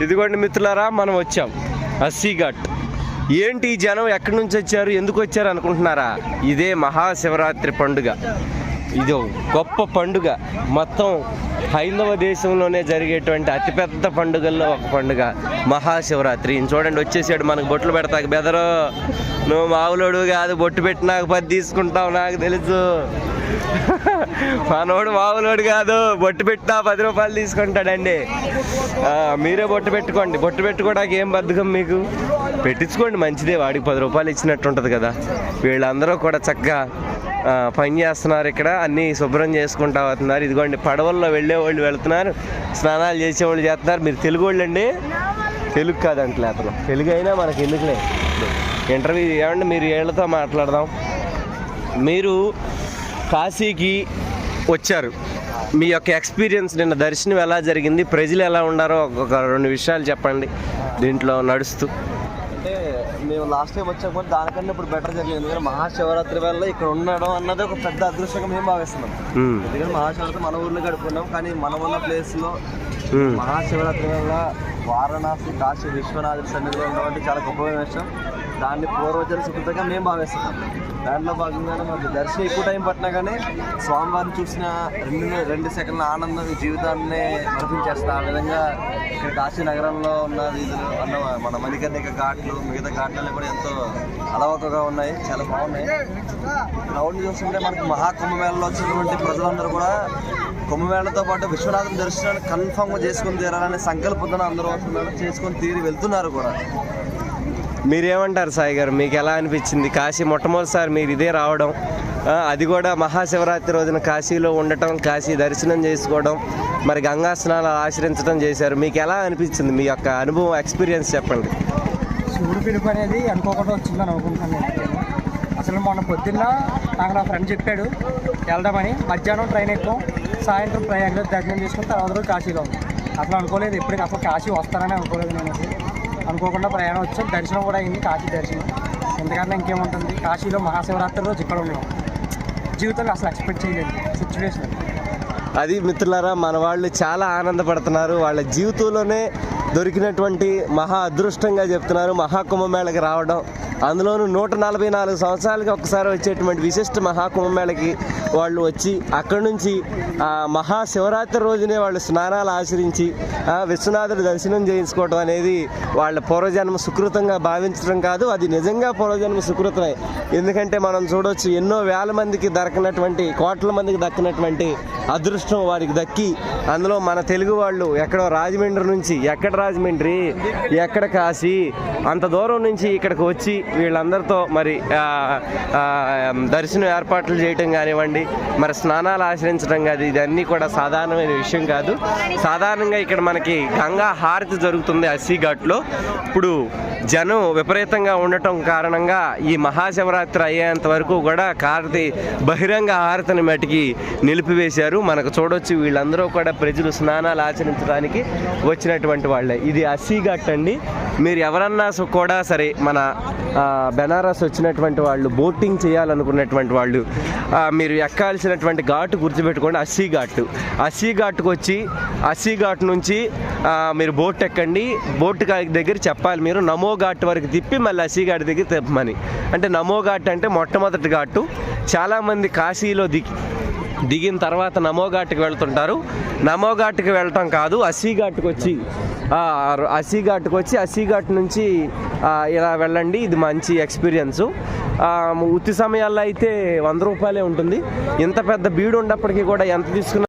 ఇదిగోండి మిత్రులారా మనం వచ్చాం. అస్సీఘాట్ ఏంటి ఈ జనం ఎక్కడి నుంచి వచ్చారు ఎందుకు వచ్చారు అనుకుంటున్నారా? ఇదే మహాశివరాత్రి పండుగ. ఇది గొప్ప పండుగ. మొత్తం హైందవ దేశంలోనే జరిగేటువంటి అతిపెద్ద పండుగల్లో ఒక పండుగ మహాశివరాత్రి. చూడండి వచ్చేసాడు మనకు బొట్లు పెడతాక బెదరు. నువ్వు మావులోడు కాదు బొట్టు పెట్టి నాకు పది తీసుకుంటావు నాకు తెలుసు. మనోడు మామూలోడు కాదు. బొట్టు పెట్టినా పది రూపాయలు తీసుకుంటాడండి. మీరే బొట్టు పెట్టుకోండి. బొట్టు పెట్టుకోవడానికి ఏం బద్ధకం మీకు? పెట్టించుకోండి మంచిదే. వాడికి పది రూపాయలు ఇచ్చినట్టు ఉంటుంది కదా. వీళ్ళందరూ కూడా చక్కగా పని చేస్తున్నారు ఇక్కడ. అన్నీ శుభ్రం చేసుకుంటా వస్తున్నారు. ఇదిగోండి పడవల్లో వెళ్ళే వాళ్ళు వెళ్తున్నారు. స్నానాలు చేసేవాళ్ళు చేస్తున్నారు. మీరు తెలుగు వాళ్ళు అండి తెలుగు కాదంటలే అతను. తెలుగు అయినా మనకి ఎందుకులే? ఇంటర్వ్యూ ఏమండి మీరు వీళ్ళతో మాట్లాడదాం. మీరు కాశీకి వచ్చారు. మీ యొక్క ఎక్స్పీరియన్స్ నిన్న దర్శనం ఎలా జరిగింది? ప్రజలు ఎలా ఉండారో ఒక రెండు విషయాలు చెప్పండి. దీంట్లో నడుస్తూ. అంటే మేము లాస్ట్ టైం వచ్చాక దానికన్నా ఇప్పుడు బెటర్ జరిగింది. ఎందుకంటే మహాశివరాత్రి వల్ల ఇక్కడ ఉండడం అన్నది ఒక పెద్ద అదృష్టంగా మేము భావిస్తున్నాం. ఎందుకంటే మహాశివరాత్రి మన ఊర్లో గడుపుకున్నాం. కానీ మనం ఉన్న ప్లేస్లో. మహాశివరాత్రి వల్ల వారణాసి కాశీ విశ్వనాథుడి సన్నిధిలో ఉండడం అంటే చాలా గొప్పమైన విషయం దాన్ని పూర్వజన సుకృతంగా మేము భావిస్తున్నాం. దాంట్లో భాగంగానే మాకు దర్శనం ఎక్కువ టైం పట్టినా కానీ స్వామివారిని చూసిన రెండు రెండు సెకండ్ల ఆనందం జీవితాన్ని నడిపించేస్తా ఆ విధంగా ఇక్కడ కాశీ నగరంలో ఉన్న వీధులు అన్న మన మణికర్ణిక ఘాట్లు మిగతా ఘాట్లలో కూడా ఎంతో అలవకగా ఉన్నాయి. చాలా బాగున్నాయి. క్రౌడ్ చూస్తుంటే మనకి మహాకుంభమేళలో వచ్చినటువంటి ప్రజలందరూ కూడా కుంభమేళతో పాటు విశ్వనాథం దర్శనాన్ని కన్ఫర్మ్గా చేసుకుని తీరాలనే సంకల్పంతో అందరూ వస్తున్నారు చేసుకొని తీరి వెళ్తున్నారు కూడా. మీరేమంటారు సాయి గారు? మీకు ఎలా అనిపించింది? కాశీ మొట్టమొదటిసారి మీరు ఇదే రావడం అది కూడా మహాశివరాత్రి రోజున కాశీలో ఉండటం కాశీ దర్శనం చేసుకోవడం మరి గంగా స్నానాలు ఆచరించడం చేశారు. మీకు ఎలా అనిపించింది? మీ యొక్క అనుభవం ఎక్స్పీరియన్స్ చెప్పండి. శివుడు పిలుపు అనేది అనుకోకుండా వచ్చిందని అనుకుంటున్నాను అసలు మొన్న పొద్దున్న నాకు నా ఫ్రెండ్ చెప్పాడు వెళ్దామని మధ్యాహ్నం ట్రైన్ ఎక్కువ సాయంత్రం ప్రయాగలో దర్శనం చేసుకుని తర్వాత రోజు కాశీలో ఉన్నాం. అసలు అనుకోలేదు ఎప్పటికీ అసలు కాశీ వస్తానని అనుకోలేదు నేను అనుకోకుండా ప్రయాణం వచ్చాం దర్శనం కూడా అయింది కాశీ దర్శనం. ఎందుకంటే ఇంకేముంటుంది? కాశీలో మహాశివరాత్రి రోజు ఇక్కడ ఉన్నాం. జీవితంలో అసలు ఎక్స్పెక్ట్ చేయలేదు సిచ్యువేషన్ అది మిత్రులారా మన వాళ్ళు చాలా ఆనందపడుతున్నారు. వాళ్ళ జీవితంలోనే దొరికినటువంటి మహా అదృష్టంగా చెప్తున్నారు. మహాకుంభమేళకి రావడం. అందులోనూ నూట నలభై నాలుగు సంవత్సరాలకి ఒకసారి వచ్చేటువంటి విశిష్ట మహాకుంభమేళకి వాళ్ళు వచ్చి అక్కడి నుంచి మహాశివరాత్రి రోజునే వాళ్ళు స్నానాలు ఆచరించి విశ్వనాథుడు దర్శనం చేయించుకోవడం అనేది వాళ్ళ పూర్వజన్మ సుకృతంగా భావించడం కాదు అది నిజంగా పూర్వజన్మ సుకృతమే. ఎందుకంటే మనం చూడవచ్చు ఎన్నో వేల మందికి దక్కనటువంటి కోట్ల మందికి దక్కినటువంటి అదృష్టం వారికి దక్కి అందులో మన తెలుగు వాళ్ళు ఎక్కడో రాజమండ్రి నుంచి ఎక్కడ రాజమండ్రి ఎక్కడ కాశీ అంత దూరం నుంచి ఇక్కడికి వచ్చి వీళ్ళందరితో మరి దర్శనం ఏర్పాట్లు చేయటం కానివ్వండి మరి స్నానాలు ఆచరించడం కాదు ఇదన్నీ కూడా సాధారణమైన విషయం కాదు. సాధారణంగా ఇక్కడ మనకి గంగా హారతి జరుగుతుంది అస్సీ ఘాట్లో ఇప్పుడు జనం విపరీతంగా ఉండటం కారణంగా ఈ మహాశివరాత్రి అయ్యేంత వరకు కూడా కార్ది బహిరంగ హారతిని మటికి నిలిపివేశారు. మనకు చూడొచ్చు వీళ్ళందరూ కూడా ప్రజలు స్నానాలు ఆచరించడానికి వచ్చినటువంటి వాళ్ళే. ఇది అసీఘట్ ఘాట్ అండి. మీరు ఎవరన్నా కూడా సరే మన బెనారస్ వచ్చినటువంటి వాళ్ళు బోటింగ్ చేయాలనుకున్నటువంటి వాళ్ళు మీరు ఎక్కాల్సినటువంటి ఘాటు గుర్తుపెట్టుకోండి అస్సీ ఘాట్ అస్సీ ఘాట్కి వచ్చి అస్సీ ఘాట్ నుంచి మీరు బోట్ ఎక్కండి. బోట్ దగ్గర చెప్పాలి మీరు. నమో ఘాట్ వరకు తిప్పి మళ్ళీ అసీ ఘాట్ దగ్గర తిప్పమని అంటే నమో ఘాట్ అంటే మొట్టమొదటి ఘాటు. చాలామంది కాశీలో దిగి దిగిన తర్వాత నమో ఘాట్కి వెళ్తుంటారు. నమో ఘాట్కి వెళ్ళటం కాదు అసీ ఘాట్కి వచ్చి అసీ ఘాట్కి వచ్చి అసీ ఘాట్ నుంచి ఇలా వెళ్ళండి ఇది మంచి ఎక్స్పీరియన్స్. ఉత్తి సమయాల్లో అయితే వంద రూపాయలే ఉంటుంది. ఇంత పెద్ద బీడు ఉన్నప్పటికీ కూడా ఎంత తీసుకున్నా